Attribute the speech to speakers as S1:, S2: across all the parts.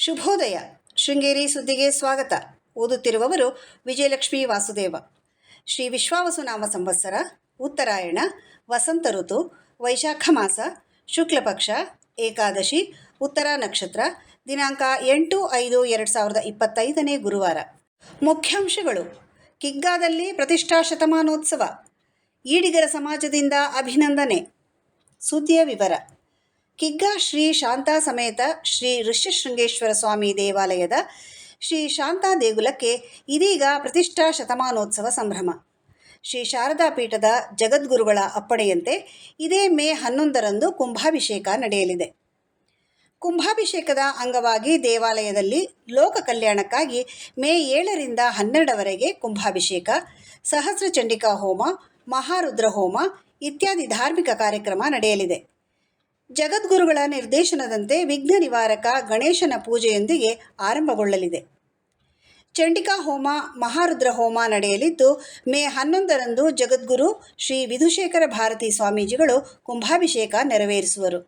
S1: ಶುಭೋದಯ. ಶೃಂಗೇರಿ ಸುದ್ದಿಗೆ ಸ್ವಾಗತ. ಓದುತ್ತಿರುವವರು ವಿಜಯಲಕ್ಷ್ಮಿ ವಾಸುದೇವ. ಶ್ರೀ ವಿಶ್ವಾವಸುನಾಮ ಸಂವತ್ಸರ, ಉತ್ತರಾಯಣ, ವಸಂತ ಋತು, ವೈಶಾಖ ಮಾಸ, ಶುಕ್ಲಪಕ್ಷ, ಏಕಾದಶಿ, ಉತ್ತರ ನಕ್ಷತ್ರ, ದಿನಾಂಕ ಎಂಟು ಐದು ಎರಡು ಸಾವಿರದ ಇಪ್ಪತ್ತೈದನೇ ಗುರುವಾರ. ಮುಖ್ಯಾಂಶಗಳು. ಕಿಗ್ಗಾದಲ್ಲಿ ಪ್ರತಿಷ್ಠಾ ಶತಮಾನೋತ್ಸವ. ಈಡಿಗರ ಸಮಾಜದಿಂದ ಅಭಿನಂದನೆ. ಸುದ್ದಿಯ ವಿವರ. ಕಿಗ್ಗಾ ಶ್ರೀ ಶಾಂತಾ ಸಮೇತ ಶ್ರೀ ಋಷ್ಯಶೃಂಗೇಶ್ವರ ಸ್ವಾಮಿ ದೇವಾಲಯದ ಶ್ರೀ ಶಾಂತಾ ದೇಗುಲಕ್ಕೆ ಇದೀಗ ಪ್ರತಿಷ್ಠಾ ಶತಮಾನೋತ್ಸವ ಸಂಭ್ರಮ. ಶ್ರೀ ಶಾರದಾ ಪೀಠದ ಜಗದ್ಗುರುಗಳ ಅಪ್ಪಣೆಯಂತೆ ಇದೇ ಮೇ ಹನ್ನೊಂದರಂದು ಕುಂಭಾಭಿಷೇಕ ನಡೆಯಲಿದೆ. ಕುಂಭಾಭಿಷೇಕದ ಅಂಗವಾಗಿ ದೇವಾಲಯದಲ್ಲಿ ಲೋಕ ಕಲ್ಯಾಣಕ್ಕಾಗಿ ಮೇ ಏಳರಿಂದ ಹನ್ನೆರಡವರೆಗೆ ಕುಂಭಾಭಿಷೇಕ ಸಹಸ್ರ ಚಂಡಿಕಾ ಹೋಮ ಮಹಾರುದ್ರ ಹೋಮ ಇತ್ಯಾದಿ ಧಾರ್ಮಿಕ ಕಾರ್ಯಕ್ರಮ ನಡೆಯಲಿದೆ. ಜಗದ್ಗುರುಗಳ ನಿರ್ದೇಶನದಂತೆ ವಿಘ್ನ ನಿವಾರಕ ಗಣೇಶನ ಪೂಜೆಯೊಂದಿಗೆ ಆರಂಭಗೊಳ್ಳಲಿದೆ. ಚಂಡಿಕಾ ಹೋಮ, ಮಹಾರುದ್ರ ಹೋಮ ನಡೆಯಲಿದ್ದು, ಮೇ ಹನ್ನೊಂದರಂದು ಜಗದ್ಗುರು ಶ್ರೀ ವಿಧುಶೇಖರ ಭಾರತಿ ಸ್ವಾಮೀಜಿಗಳು ಕುಂಭಾಭಿಷೇಕ ನೆರವೇರಿಸುವರು.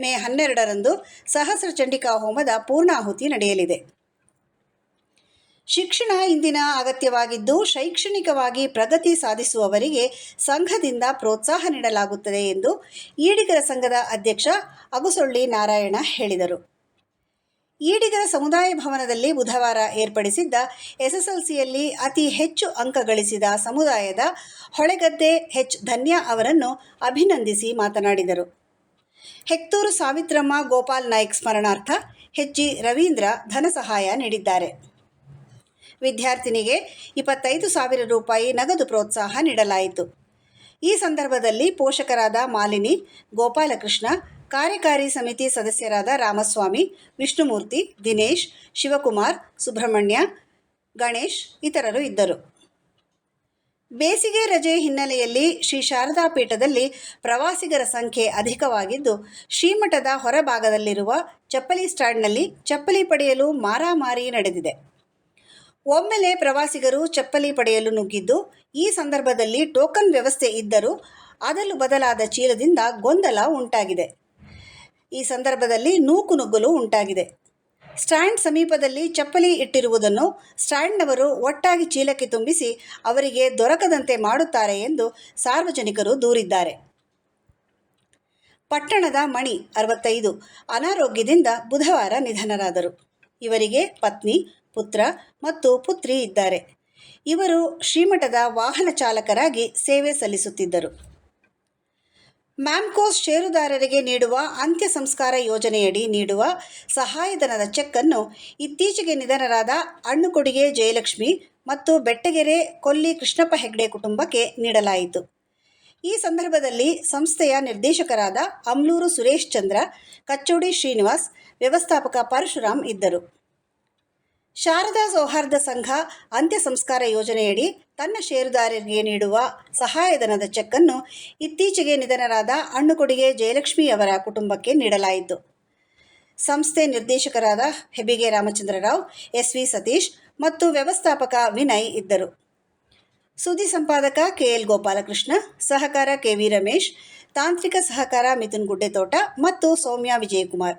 S1: ಮೇ ಹನ್ನೆರಡರಂದು ಸಹಸ್ರ ಚಂಡಿಕಾ ಹೋಮದ ಪೂರ್ಣಾಹುತಿ ನಡೆಯಲಿದೆ. ಶಿಕ್ಷಣ ಇಂದಿನ ಅಗತ್ಯವಾಗಿದ್ದು ಶೈಕ್ಷಣಿಕವಾಗಿ ಪ್ರಗತಿ ಸಾಧಿಸುವವರಿಗೆ ಸಂಘದಿಂದ ಪ್ರೋತ್ಸಾಹ ನೀಡಲಾಗುತ್ತದೆ ಎಂದು ಈಡಿಗರ ಸಂಘದ ಅಧ್ಯಕ್ಷ ಅಗುಸೊಳ್ಳಿ ನಾರಾಯಣ ಹೇಳಿದರು. ಈಡಿಗರ ಸಮುದಾಯ ಭವನದಲ್ಲಿ ಬುಧವಾರ ಏರ್ಪಡಿಸಿದ್ದ ಎಸ್ಎಸ್ಎಲ್ಸಿಯಲ್ಲಿ ಅತಿ ಹೆಚ್ಚು ಅಂಕ ಗಳಿಸಿದ ಸಮುದಾಯದ ಹೊಳೆಗದ್ದೆ ಹೆಚ್ ಧನ್ಯ ಅವರನ್ನು ಅಭಿನಂದಿಸಿ ಮಾತನಾಡಿದರು. ಹೆಕ್ತೂರು ಸಾವಿತ್ರಮ್ಮ ಗೋಪಾಲ್ ನಾಯ್ಕ್ ಸ್ಮರಣಾರ್ಥ ಹೆಚ್ ಜಿ. ರವೀಂದ್ರ ಧನ ಸಹಾಯ ನೀಡಿದ್ದಾರೆ. ವಿದ್ಯಾರ್ಥಿನಿಗೆ ಇಪ್ಪತ್ತೈದು ಸಾವಿರ ರೂಪಾಯಿ ನಗದು ಪ್ರೋತ್ಸಾಹ ನೀಡಲಾಯಿತು. ಈ ಸಂದರ್ಭದಲ್ಲಿ ಪೋಷಕರಾದ ಮಾಲಿನಿ, ಗೋಪಾಲಕೃಷ್ಣ, ಕಾರ್ಯಕಾರಿ ಸಮಿತಿ ಸದಸ್ಯರಾದ ರಾಮಸ್ವಾಮಿ, ವಿಷ್ಣುಮೂರ್ತಿ, ದಿನೇಶ್, ಶಿವಕುಮಾರ್, ಸುಬ್ರಹ್ಮಣ್ಯ, ಗಣೇಶ್ ಇತರರು ಇದ್ದರು. ಬೇಸಿಗೆ ರಜೆ ಹಿನ್ನೆಲೆಯಲ್ಲಿ ಶ್ರೀ ಶಾರದಾ ಪೀಠದಲ್ಲಿ ಪ್ರವಾಸಿಗರ ಸಂಖ್ಯೆ ಅಧಿಕವಾಗಿದ್ದು, ಶ್ರೀಮಠದ ಹೊರಭಾಗದಲ್ಲಿರುವ ಚಪ್ಪಲಿ ಸ್ಟ್ಯಾಂಡ್ನಲ್ಲಿ ಚಪ್ಪಲಿ ಪಡೆಯಲು ಮಾರಾಮಾರಿ ನಡೆದಿದೆ. ಒಮ್ಮೆಲೆ ಪ್ರವಾಸಿಗರು ಚಪ್ಪಲಿ ಪಡೆಯಲು ನುಗ್ಗಿದ್ದು, ಈ ಸಂದರ್ಭದಲ್ಲಿ ಟೋಕನ್ ವ್ಯವಸ್ಥೆ ಇದ್ದರೂ ಅದಲು ಬದಲಾದ ಚೀಲದಿಂದ ಗೊಂದಲ ಉಂಟಾಗಿದೆ. ಈ ಸಂದರ್ಭದಲ್ಲಿ ನೂಕುನುಗ್ಗಲು ಉಂಟಾಗಿದೆ. ಸ್ಟ್ಯಾಂಡ್ ಸಮೀಪದಲ್ಲಿ ಚಪ್ಪಲಿ ಇಟ್ಟಿರುವುದನ್ನು ಸ್ಟ್ಯಾಂಡ್ನವರು ಒಟ್ಟಾಗಿ ಚೀಲಕ್ಕೆ ತುಂಬಿಸಿ ಅವರಿಗೆ ದೊರಕದಂತೆ ಮಾಡುತ್ತಾರೆ ಎಂದು ಸಾರ್ವಜನಿಕರು ದೂರಿದ್ದಾರೆ. ಪಟ್ಟಣದ ಮಣಿ ಅರವತ್ತೈದು ಅನಾರೋಗ್ಯದಿಂದ ಬುಧವಾರ ನಿಧನರಾದರು. ಇವರಿಗೆ ಪತ್ನಿ ಪುತ್ರ ಮತ್ತು ಪುತ್ರಿ ಇದ್ದಾರೆ. ಇವರು ಶ್ರೀಮಠದ ವಾಹನ ಚಾಲಕರಾಗಿ ಸೇವೆ ಸಲ್ಲಿಸುತ್ತಿದ್ದರು. ಮ್ಯಾಮ್ಕೋಸ್ ಷೇರುದಾರರಿಗೆ ನೀಡುವ ಅಂತ್ಯ ಸಂಸ್ಕಾರ ಯೋಜನೆಯಡಿ ನೀಡುವ ಸಹಾಯಧನದ ಚೆಕ್ಕನ್ನು ಇತ್ತೀಚೆಗೆ ನಿಧನರಾದ ಅಣ್ಣುಕೊಡಿಗೆ ಜಯಲಕ್ಷ್ಮಿ ಮತ್ತು ಬೆಟ್ಟಗೆರೆ ಕೊಲ್ಲಿ ಕೃಷ್ಣಪ್ಪ ಹೆಗ್ಡೆ ಕುಟುಂಬಕ್ಕೆ ನೀಡಲಾಯಿತು. ಈ ಸಂದರ್ಭದಲ್ಲಿ ಸಂಸ್ಥೆಯ ನಿರ್ದೇಶಕರಾದ ಅಮ್ಲೂರು ಸುರೇಶ್ ಚಂದ್ರ, ಕಚ್ಚೋಡಿ ಶ್ರೀನಿವಾಸ್, ವ್ಯವಸ್ಥಾಪಕ ಪರಶುರಾಮ್ ಇದ್ದರು. ಶಾರದಾ ಸೌಹಾರ್ದ ಸಂಘ ಅಂತ್ಯ ಸಂಸ್ಕಾರ ಯೋಜನೆಯಡಿ ತನ್ನ ಷೇರುದಾರರಿಗೆ ನೀಡುವ ಸಹಾಯಧನದ ಚೆಕ್ಕನ್ನು ಇತ್ತೀಚೆಗೆ ನಿಧನರಾದ ಅಣ್ಣುಕೊಡಿಗೆ ಜಯಲಕ್ಷ್ಮಿ ಅವರ ಕುಟುಂಬಕ್ಕೆ ನೀಡಲಾಯಿತು. ಸಂಸ್ಥೆ ನಿರ್ದೇಶಕರಾದ ಹೆಬಿಗೆ ರಾಮಚಂದ್ರರಾವ್ ಎಸ್ ವಿ ಸತೀಶ್ ಮತ್ತು ವ್ಯವಸ್ಥಾಪಕ ವಿನಯ್ ಇದ್ದರು. ಸುದ್ದಿ ಸಂಪಾದಕ ಕೆ ಎಲ್ ಗೋಪಾಲಕೃಷ್ಣ, ಸಹಕಾರ ಕೆ ವಿ ರಮೇಶ್, ತಾಂತ್ರಿಕ ಸಹಕಾರ ಮಿಥುನ್ ಗುಡ್ಡೆತೋಟ ಮತ್ತು ಸೌಮ್ಯ ವಿಜಯಕುಮಾರ್.